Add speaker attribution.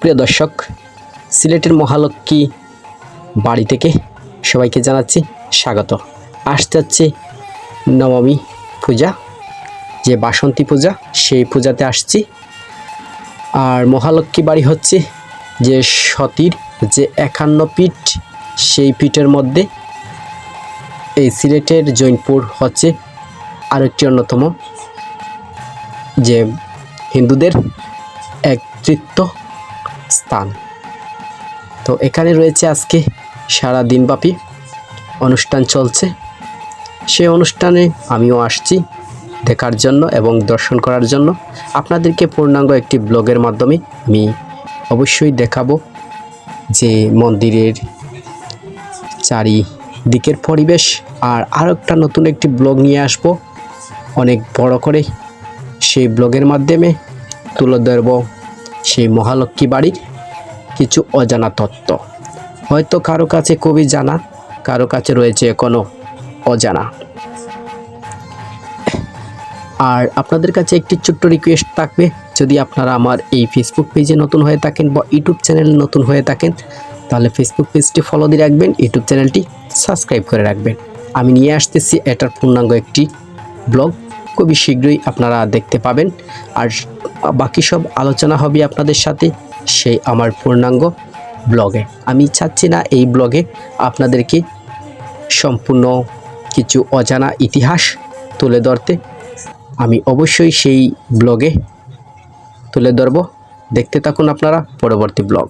Speaker 1: প্রিয় দর্শক, সিলেটের মহালক্ষ্মী বাড়ি থেকে সবাইকে জানাচ্ছি স্বাগত। আসতে যাচ্ছে নবমী পূজা, যে বাসন্তী পূজা, সেই পূজাতে আসছি। আর মহালক্ষ্মী বাড়ি হচ্ছে যে সতীর যে একান্ন পিঠ, সেই পিঠের মধ্যে। এই সিলেটের জৈনপুর হচ্ছে আরেকটি অন্যতম যে হিন্দুদের এক তৃতীয় স্থান। তো এখানে রয়েছে আজকে সারা দিনব্যাপী অনুষ্ঠান চলছে। সেই অনুষ্ঠানে আমিও আসছি দেখার জন্য এবং দর্শন করার জন্য। আপনাদেরকে পূর্ণাঙ্গ একটি ব্লগের মাধ্যমে আমি অবশ্যই দেখাবো যে মন্দিরের চারিদিকের পরিবেশ আর আরও একটা নতুন একটি ব্লগ নিয়ে আসব। অনেক বড় করে সেই ব্লগের মাধ্যমে তুলে ধরব সেই মহালক্ষ্মী বাড়ির কিছু অজানা তত্ত্ব। হয়তো কারও কাছে খুবই জানা, কারও কাছে রয়েছে এখনও অজানা। আর আপনাদের কাছে একটি ছোট্ট রিকোয়েস্ট থাকবে, যদি আপনারা আমার এই ফেসবুক পেজে নতুন হয়ে থাকেন বা ইউটিউব চ্যানেলে নতুন হয়ে থাকেন, তাহলে ফেসবুক পেজটি ফলো দিয়ে রাখবেন ইউটিউব চ্যানেলটি সাবস্ক্রাইব করে রাখবেন। আমি নিয়ে আসতেছি এটার পূর্ণাঙ্গ একটি ব্লগ খুবই শীঘ্রই আপনারা দেখতে পাবেন। আর বাকি সব আলোচনা হবে আপনাদের সাথে সেই আমার পূর্ণাঙ্গ ব্লগে। আমি চাচ্ছি না এই ব্লগে আপনাদেরকে সম্পূর্ণ কিছু অজানা ইতিহাস তুলে ধরতে। আমি অবশ্যই সেই ব্লগে তুলে ধরব। দেখতে থাকুন আপনারা পরবর্তী ব্লগ।